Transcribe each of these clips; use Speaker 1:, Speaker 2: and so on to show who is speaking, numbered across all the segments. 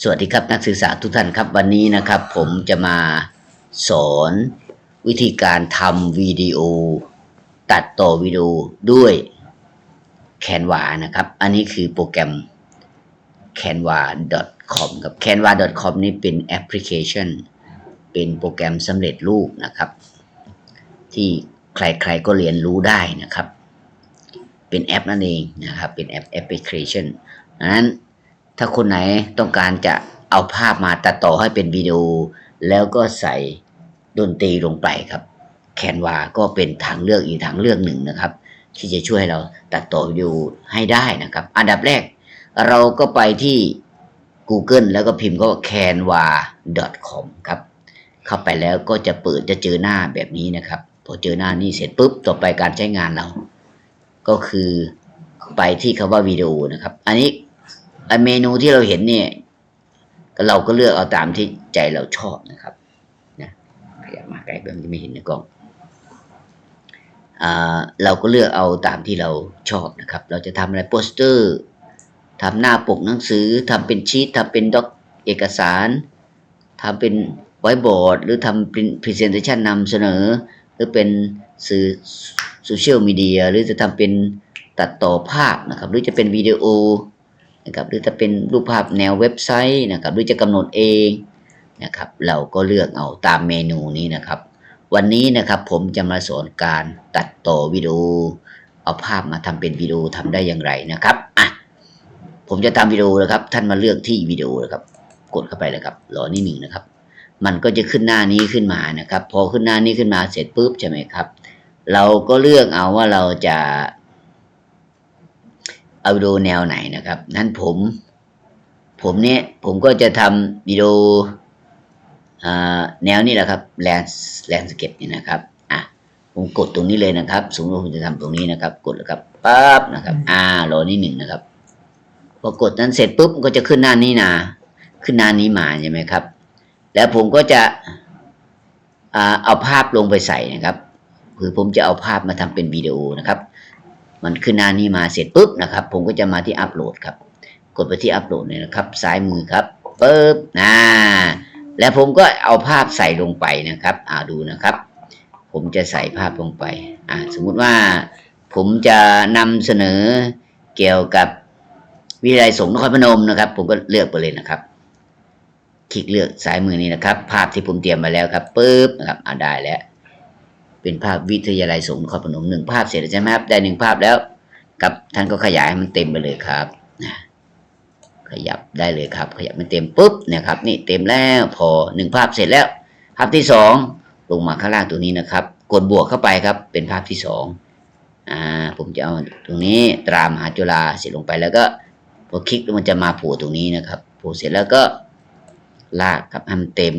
Speaker 1: สวัสดีครับนักศึกษาทุกท่านครับวันนี้นะครับ ผมจะมาสอนวิธีการทำวิดีโอ ตัดต่อวิดีโอด้วย Canva นะครับ อันนี้คือโปรแกรม canva.com ครับ canva.com นี่เป็นแอปพลิเคชัน เป็นโปรแกรมสำเร็จรูปนะครับ ที่ใครๆก็เรียนรู้ได้นะครับ เป็นแอปนั่นเองนะครับ เป็นแอปแอปพลิเคชันดังนั้น ถ้าคนไหนต้องการจะเอาภาพมาตัดต่อให้เป็นวิดีโอ แล้วก็ใส่ดนตรีลงไปครับแคนวาก็เป็นทางเลือกอีกทางเลือกหนึ่งนะครับ ที่จะช่วยให้เราตัดต่อวิดีโอให้ได้นะครับ อันดับแรกเราก็ไปที่ Google แล้วก็พิมพ์ก็ canva.com ครับ เข้าไปแล้วก็จะเปิดจะเจอหน้าแบบนี้นะครับ พอเจอหน้านี้เสร็จปุ๊บ ต่อไปการใช้งานเรา ก็คือไปที่คำว่าวิดีโอนะครับ อันนี้ เมนูที่เราเห็นเนี่ยเราก็เลือกเอาตามที่ใจเราชอบนะครับนะขยับมาใกล้เบื้องจะไม่เห็นในกล้องเราก็เลือกเอาตามที่เราชอบนะครับ เราจะทำอะไรโปสเตอร์ทำหน้าปกหนังสือทำเป็นชีตทำเป็นด็อกเอกสารทำเป็นไวบอร์ดหรือทำเป็นพรีเซนเทชันนำเสนอ หรือเป็นสื่อโซเชียลมีเดียหรือจะทำเป็นตัดต่อภาพนะครับ หรือจะเป็นวิดีโอ นะครับหรือจะเป็นรูปภาพแนวเว็บไซต์นะครับหรือจะกำหนดเองนะครับเราก็เลือกเอาตามเมนูนี้นะครับ วันนี้นะครับผมจะมาสอนการตัดต่อวิดีโอ เอาภาพมาทำเป็นวิดีโอทำได้อย่างไรนะครับอะผมจะทำวิดีโอนะครับ ท่านมาเลือกที่วิดีโอนะครับ กดเข้าไปเลยครับรอนิดหนึ่งนะครับ มันก็จะขึ้นหน้านี้ขึ้นมานะครับ พอขึ้นหน้านี้ขึ้นมาเสร็จปุ๊บใช่ไหมครับ เราก็เลือกเอาว่าเราจะ เอาวิดีโอแนวไหนนะครับ นั้นผม ผมเนี่ยผมก็จะทำวิดีโออ่าแนวนี้แหละครับแลนแลนสเก็ตนี่นะครับอะผมกดตรงนี้เลยนะครับสมมติว่าผมจะทำตรงนี้นะครับ กดแล้วครับปั๊บนะครับ อ่ารอนิดหนึ่งนะครับพอกดนั้นเสร็จปุ๊บมันก็จะขึ้นหน้านี้นาขึ้นหน้านี้มาใช่ไหมครับ แล้วผมก็จะอ่าเอาภาพลงไปใส่นะครับ คือผมจะเอาภาพมาทำเป็นวิดีโอนะครับ มันขึ้นหน้านี้มาเสร็จปุ๊บนะครับ ผมก็จะมาที่อัปโหลดครับ กดไปที่อัปโหลดเนี่ยนะครับ ซ้ายมือครับปุ๊บนะแล้วผมก็เอาภาพใส่ลงไปนะครับอ่าดูนะครับ ผมจะใส่ภาพลงไปอ่าสมมุติว่าผมจะนำเสนอเกี่ยวกับวิทยาลัยสงฆ์นครพนมนะครับ ผมก็เลือกไปเลยนะครับ คลิกเลือกซ้ายมือนี้นะครับ ภาพที่ผมเตรียมมาแล้วครับปุ๊บนะครับอ่าได้แล้ว เป็นภาพวิทยาลัยสงฆ์นครพนมหนึ่งภาพเสร็จแล้วใช่ไหมครับได้หนึ่งภาพแล้ว กับท่านก็ขยายให้มันเต็มไปเลยครับนะขยับได้เลยครับ ขยับมันเต็มปุ๊บเนะครับ นี่เต็มแล้วพอหนึ่งภาพเสร็จแล้ว ภาพที่สองลงมาข้างล่างตัวนี้นะครับ กดบวกเข้าไปครับ เป็นภาพที่สองอ่าผมจะเอาตรงนี้ตรามหาจุฬาเสร็จลงไปแล้วก็พอคลิกมันจะมาโผล่ตรงนี้นะครับโผล่เสร็จแล้วก็ลากครับให้มันเต็ม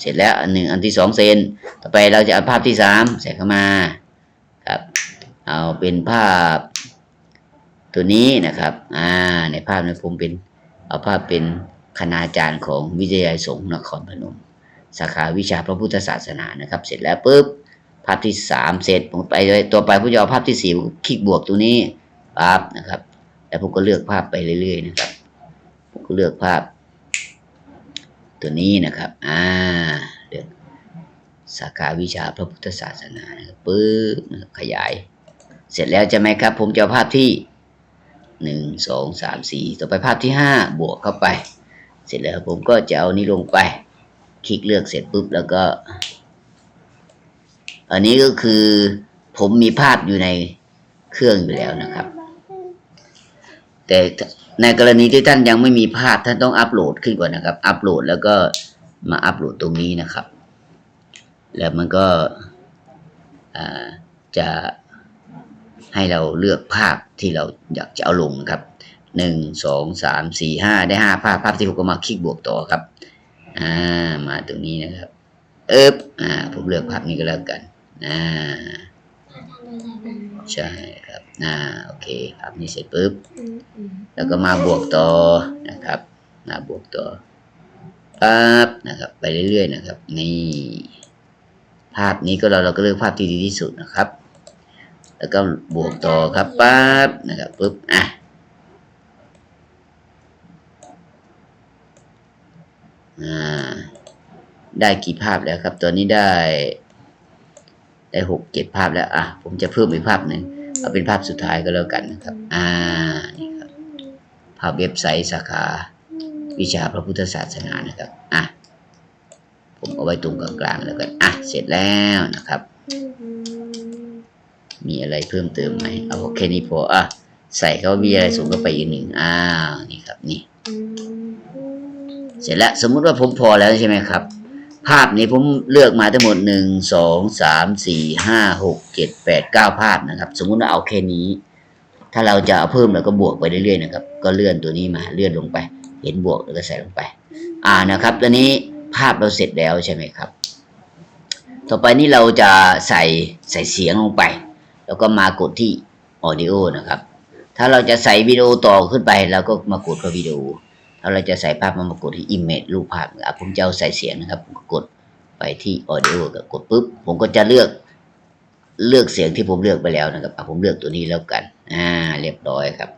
Speaker 1: เสร็จแล้วอันหนึ่งอันที่สองเซนต่อไปเราจะเอาภาพที่สามใส่เข้ามาครับเอาเป็นภาพตัวนี้นะครับอ่าในภาพในผมเป็นเอาภาพเป็นคณาจารย์ของวิทยาลัยสงฆ์นครพนม สาขาวิชาพระพุทธศาสนานะครับ เสร็จแล้วปุ๊บภาพที่สามเสร็จผมไปตัวไปผมจะเอาภาพที่สี่คลิกบวกตัวนี้ปั๊บนะครับ แล้วผมก็เลือกภาพไปเรื่อยๆนะครับผมก็เลือกภาพ ตัวนี้นะครับ อ่าเลือกสาขาวิชาพระพุทธศาสนานะครับปึ๊บขยาย เสร็จแล้วใช่ไหมครับ ผมจะภาพที่หนึ่งสองสามสี่ต่อไปภาพที่ห้าบวกเข้าไป เสร็จแล้วผมก็จะเอานี้ลงไป คลิกเลือกเสร็จปุ๊บแล้วก็ อันนี้ก็คือผมมีภาพอยู่ในเครื่องอยู่แล้วนะครับ แต่ในกรณีที่ท่านยังไม่มีภาพท่านต้องอัปโหลดขึ้นก่อนนะครับ อัปโหลดแล้วก็มาอัปโหลดตรงนี้นะครับ แล้วมันก็จะให้เราเลือกภาพที่เราอยากจะเอาลงนะครับหนึ่งสองสามสี่ห้าได้ห้าภาพภาพที่ผมก็มาคลิกบวกต่อครับอ่ามาตรงนี้นะครับ เอ๊บอ่าผมเลือกภาพนี้ก็แล้วกันอ่า ใช่ครับอ่าโอเคภาพนี้เสร็จปุ๊บ แล้วก็มาบวกต่อนะครับมาบวกต่อปั๊บนะครับ ไปเรื่อยๆนะครับ นี่ ภาพนี้ก็เราเราก็เลือกภาพที่ดีที่สุดนะครับ แล้วก็บวกต่อครับปั๊บนะครับปุ๊บอะอ่าได้กี่ภาพแล้วครับ ตอนนี้ได้ ได้หกเจ็ดภาพแล้ว อะ ผมจะเพิ่มอีกภาพหนึ่งเอาเป็นภาพสุดท้ายก็แล้วกันนะครับ อ่า นี่ครับ ภาพเว็บไซต์สาขาวิชาพระพุทธศาสนานะครับ อะ ผมเอาไว้ตรงกลางๆแล้วกัน อะ เสร็จแล้วนะครับ มีอะไรเพิ่มเติมไหม เอาแค่นี้พอ อะ ใส่เขามีอะไรส่งเข้าไปอีกหนึ่งอ้าว นี่ครับ นี่ เสร็จแล้ว สมมุติว่าผมพอแล้วใช่ไหมครับ ภาพนี้ผมเลือกมาทั้งหมดหนึ่งสองสามสี่ห้าหกเจ็ดแปดเก้าภาพนะครับ สมมุติว่าเอาแค่นี้ ถ้าเราจะเอาเพิ่มเราก็บวกไปเรื่อยๆนะครับ ก็เลื่อนตัวนี้มาเลื่อนลงไป เห็นบวกแล้วก็ใส่ลงไป อ่านะครับตัวนี้ภาพเราเสร็จแล้วใช่ไหมครับ ต่อไปนี้เราจะใส่ใส่เสียงลงไป แล้วก็มากดที่ audio นะครับ ถ้าเราจะใส่วิดีโอต่อขึ้นไปเราก็มากดกับวิดีโอ ถ้าเราจะใส่ภาพมามากดที่ image รูปภาพอะผมจะเอาใส่เสียงนะครับ ผมก็กดไปที่ audio กับกดปุ๊บ ผมก็จะเลือกเลือกเสียงที่ผมเลือกไปแล้วนะครับอะผมเลือกตัวนี้แล้วกัน อ่า เรียบร้อยครับ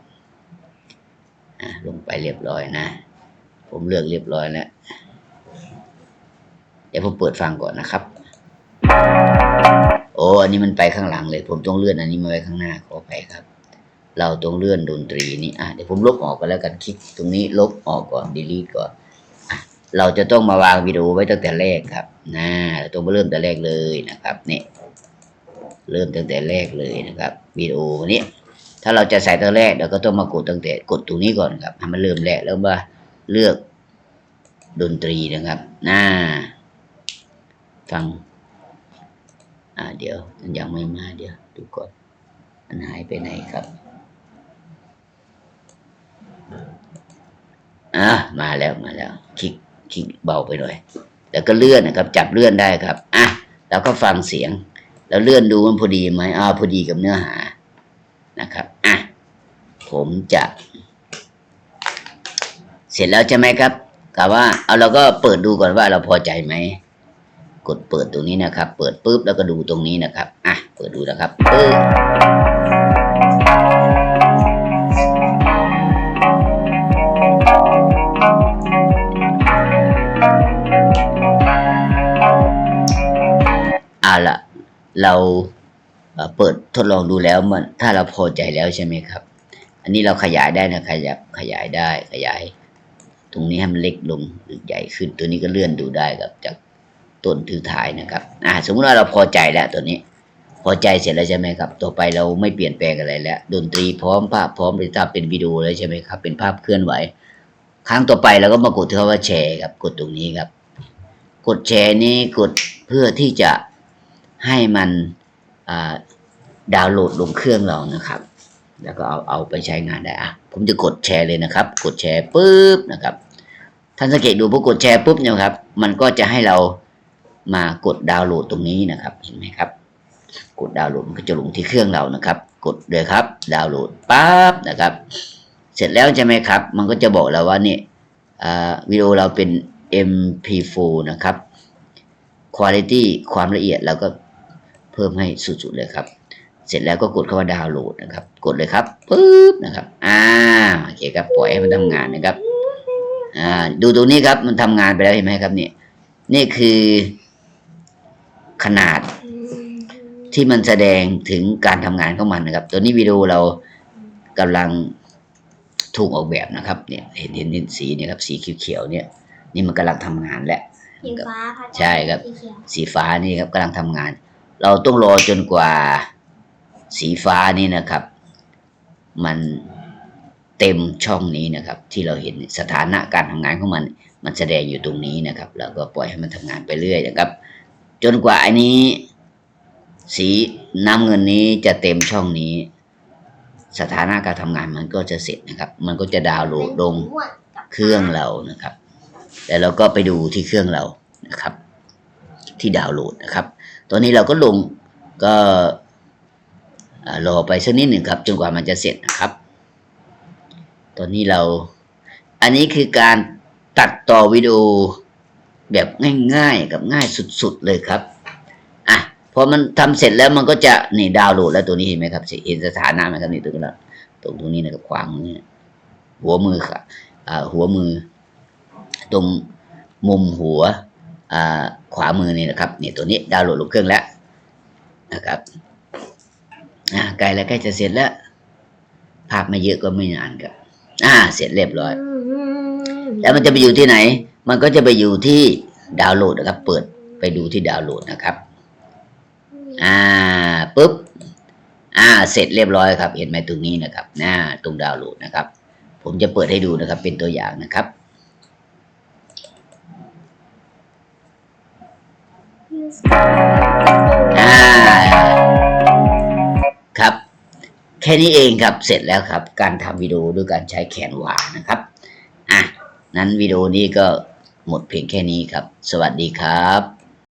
Speaker 1: อ่าลงไปเรียบร้อยนะ ผมเลือกเรียบร้อยแล้วเดี๋ยวผมเปิดฟังก่อนนะครับ โอ้ อันนี้มันไปข้างหลังเลย ผมต้องเลื่อนอันนี้มาไว้ข้างหน้าขอไปครับ เราต้องเลื่อนดนตรีนี้อะเดี๋ยวผมลบออกกันแล้วกันคลิกตรงนี้ลบออกก่อน delete ก่อนเราจะต้องมาวางวิดีโอไว้ตั้งแต่แรกครับนะเราต้องมาเริ่มแต่แรกเลยนะครับเนี่ยเริ่มตั้งแต่แรกเลยนะครับวิดีโอนี้ถ้าเราจะใส่ตั้งแรกเราก็ต้องมากดตั้งแต่กดตรงนี้ก่อนครับให้มันเริ่มแรกแล้วมาเลือกดนตรีนะครับน่าฟังอ่าเดี๋ยวมันยังไม่มาเดี๋ยวดูก่อนมันหายไปไหนครับ อะมาแล้วมาแล้ว คลิกคลิกเบาไปหน่อย แล้วก็เลื่อนนะครับ จับเลื่อนได้ครับอะแล้วก็ฟังเสียง แล้วเลื่อนดูมันพอดีไหมอ่าพอดีกับเนื้อหานะครับอะผมจะ เสร็จแล้วใช่ไหมครับกะว่าเอาเราก็เปิดดูก่อนว่าเราพอใจไหมกดเปิดตรงนี้นะครับ เปิดปุ๊บแล้วก็ดูตรงนี้นะครับ อะ เปิดดูนะครับปึ๊บ เราเอ่อเปิดทดลองดูแล้วมันถ้าเราพอใจแล้วใช่ไหมครับ อันนี้เราขยายได้นะขยับขยายได้ขยาย ตรงนี้ให้มันเล็กลงหรือใหญ่ขึ้น ตัวนี้ก็เลื่อนดูได้ครับ จากต้นถือท้ายนะครับอ่าสมมติว่าเราพอใจแล้วตัวนี้ พอใจเสร็จแล้วใช่ไหมครับ ต่อไปเราไม่เปลี่ยนแปลงอะไรแล้วดนตรีพร้อมภาพพร้อมหรือถ้าเป็นวิดีโอแล้วใช่ไหมครับ เป็นภาพเคลื่อนไหว ครั้งต่อไปเราก็มากดที่คำว่าแชร์ครับกดตรงนี้ครับ กดแชร์นี้กดเพื่อที่จะ ให้มันดาวน์โหลดลงเครื่องเรานะครับ แล้วก็เอาเอาไปใช้งานได้อะผมจะกดแชร์เลยนะครับ กดแชร์ปุ๊บนะครับ ท่านสังเกตดูพอกดแชร์ปุ๊บเนี่ยครับ มันก็จะให้เรามากดดาวน์โหลดตรงนี้นะครับ เห็นไหมครับ กดดาวน์โหลดมันก็จะลงที่เครื่องเรานะครับ กดเลยครับ ดาวน์โหลดปั๊บนะครับ เสร็จแล้วใช่ไหมครับ มันก็จะบอกเราว่าเนี่ยวิดีโอเราเป็น MP4 นะครับ Quality ความละเอียดเราก็ เพิ่มให้สุดๆเลยครับ เสร็จแล้วก็กดเข้าว่าดาวน์โหลดนะครับ กดเลยครับปุ๊บนะครับอ่าโอเคครับปล่อยให้มันทำงานนะครับอ่าดูตรงนี้ครับมันทำงานไปแล้วเห็นไหมครับเนี่ยนี่คือขนาดที่มันแสดงถึงการทำงานของมันนะครับ ตัวนี้วิดีโอเรากำลังถูกออกแบบนะครับเนี่ยเห็นเห็นเห็นสีเนี่ยครับสีเขียวๆเนี่ยนี่มันกำลังทำงานแล้ว
Speaker 2: สีฟ้าพระอาจารย์
Speaker 1: ใช่ครับ
Speaker 2: สีเขียว
Speaker 1: สีฟ้านี่ครับกำลังทำงาน เราต้องรอจนกว่าสีฟ้านี่นะครับ มันเต็มช่องนี้นะครับ ที่เราเห็นสถานะการทำงานของมัน มันแสดงอยู่ตรงนี้นะครับแล้วก็ปล่อยให้มันทำงานไปเรื่อยนะครับ จนกว่าอันนี้ สีน้ำเงินนี้จะเต็มช่องนี้ สถานะการทำงานมันก็จะเสร็จนะครับ มันก็จะดาวน์โหลดลงเครื่องเรานะครับแล้วเราก็ไปดูที่เครื่องเรานะครับ ที่ดาวน์โหลดนะครับ ตอนนี้เราก็ลงก็รอไปสักนิดหนึ่งครับ จนกว่ามันจะเสร็จนะครับ ตอนนี้เรา อันนี้คือการตัดต่อวิดีโอแบบง่ายๆ กับง่ายสุดๆเลยครับอะพอมันทำเสร็จแล้วมันก็จะนี่ดาวน์โหลดแล้วตัวนี้เห็นไหมครับเห็นสถานะไหมครับนี่ตรงนี้ตรงตรงนี้นะครับขวางมือหัวมือค่ะอ่าหัวมือ ตรงมุมหัวอ่า ขวามือนี่นะครับเนี่ยตัวนี้ดาวน์โหลดลงเครื่องแล้วนะครับอ่าใกล้แล้วใกล้จะเสร็จแล้ว ภาพไม่เยอะก็ไม่นานครับ อ่า เสร็จเรียบร้อย แล้วมันจะไปอยู่ที่ไหน มันก็จะไปอยู่ที่ดาวน์โหลดนะครับ เปิดไปดูที่ดาวน์โหลดนะครับ อ่าปุ๊บอ่า เสร็จเรียบร้อยครับ เห็นไหมตรงนี้นะครับหน้าตรงดาวน์โหลดนะครับ ผมจะเปิดให้ดูนะครับ เป็นตัวอย่างนะครับ อ่าครับ แค่นี้เองครับเสร็จแล้วครับ การทำวิดีโอด้วยการใช้แขนวานะครับอะนั้นวิดีโอนี้ก็หมดเพียงแค่นี้ครับ สวัสดีครับ